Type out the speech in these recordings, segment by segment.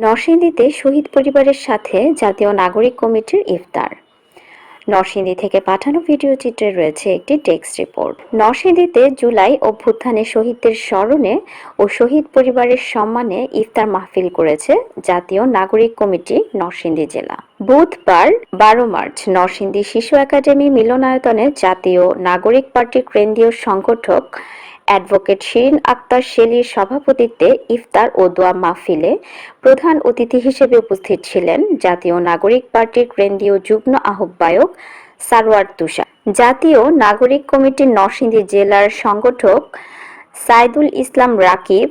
নরসিংদীতে শহীদ পরিবারের সাথে জাতীয় নাগরিক কমিটির ইফতার। নরসিংদী থেকে পাঠানো ভিডিও চিত্রে রয়েছে একটি টেক্সট রিপোর্ট। নরসিংদীতে জুলাই অভ্যুত্থানে শহীদদের স্মরণে ও শহীদ পরিবারের সম্মানে ইফতার মাহফিল করেছে জাতীয় নাগরিক কমিটি নরসিংদী জেলা। বুধবার, বারো মার্চ, নরসিংদী শিশু একাডেমি মিলনায়তনে জাতীয় নাগরিক পার্টির কেন্দ্রীয় সংগঠক অ্যাডভোকেট শিরিন আক্তার শেলির সভাপতিত্বে ইফতার ও দোয়া মাহফিলে প্রধান অতিথি হিসেবে উপস্থিত ছিলেন জাতীয় নাগরিক পার্টির কেন্দ্রীয় যুগ্ম আহ্বায়ক সারওয়ার তুষার। জাতীয় নাগরিক কমিটির নরসিংদী জেলার সংগঠক সাইদুল ইসলাম রাকিব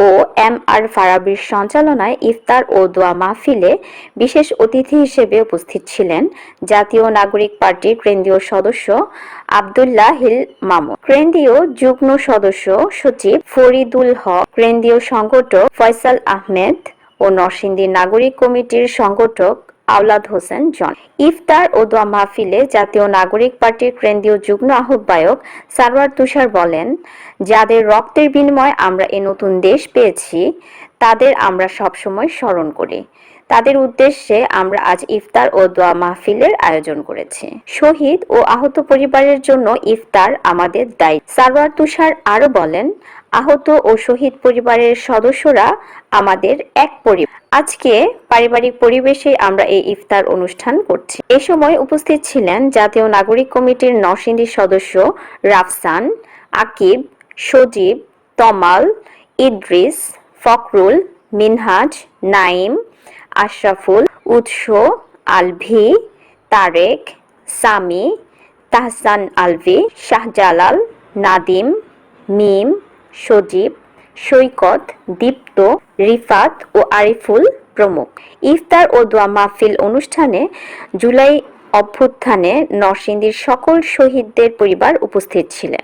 ও এম আর ফারাবির সঞ্চালনায় ইফতার ও দোয়া মাহফিলে বিশেষ অতিথি হিসেবে উপস্থিত ছিলেন জাতীয় নাগরিক পার্টির কেন্দ্রীয় সদস্য আবদুল্লাহ হিল মামু কেন্দ্রীয় যুগ্ম সদস্য সচিব ফরিদুল হক, কেন্দ্রীয় সংগঠক ফয়সাল আহমেদ ও নরসিংদী নাগরিক কমিটির সংগঠক আওলাদ হোসেন জন। ইফতার ও দোয়া মাহফিলে জাতীয় নাগরিক পার্টির কেন্দ্রীয় যুগ্ম আহ্বায়ক সারওয়ার তুষার বলেন, যাদের রক্তের বিনিময়ে আমরা এ নতুন দেশ পেয়েছি, তাদের আমরা সবসময় স্মরণ করি। তাদের উদ্দেশ্যে আমরা আজ ইফতার ও দোয়া মাহফিলের আয়োজন করেছি। শহীদ ও আহত পরিবারের জন্য ইফতার আমাদের দায়িত্ব সারওয়ার তুষার আরও বলেন, আহত ও শহীদ পরিবারের সদস্যরা আমাদের এক পরিবার। আজকে পারিবারিক পরিবেশে আমরা এই ইফতার অনুষ্ঠান করছি। এ সময় উপস্থিত ছিলেন জাতীয় নাগরিক কমিটির নরসিংদী সদস্য রাফসান, আকিব, সজীব, তমাল, ইদ্রিস, ফখরুল, মিনহাজ, নাইম, আশরাফুল, উৎস, আলভি, তারেক, সামি, তাহসান আলভি, শাহজালাল, নাদিম, মিম, সজীব সৈকত, দীপ্ত, রিফাত ও আরিফুল প্রমুখ। ইফতার ও দোয়া মাহফিল অনুষ্ঠানে জুলাই অভ্যুত্থানে নরসিংদীর সকল শহীদদের পরিবার উপস্থিত ছিলেন।